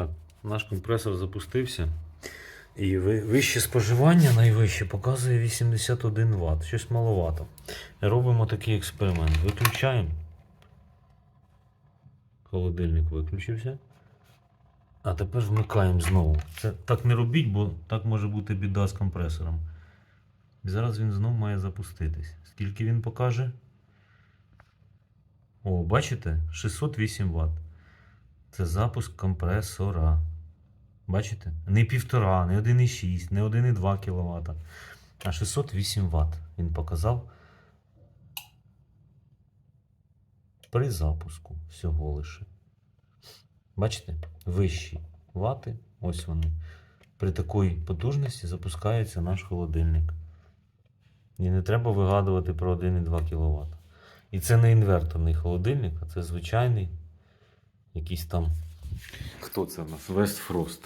Так, наш компресор запустився. І вище споживання найвище показує 81 Вт. Щось маловато. Робимо такий експеримент. Виключаємо. Холодильник виключився. А тепер вмикаємо знову. Це так не робіть, бо так може бути біда з компресором. І зараз він знову має запуститись. Скільки він покаже? О, бачите? 608 Вт. Це запуск компресора. Бачите? Не 1,5, не 1,6, не 1,2 кВт, а 608 Вт він показав при запуску всього лише. Бачите? Вищі вати, ось вони. При такій потужності запускається наш холодильник. І не треба вигадувати про 1,2 кВт. І це не інверторний холодильник, а це звичайний якийсь там. Хто це у нас? Westfrost.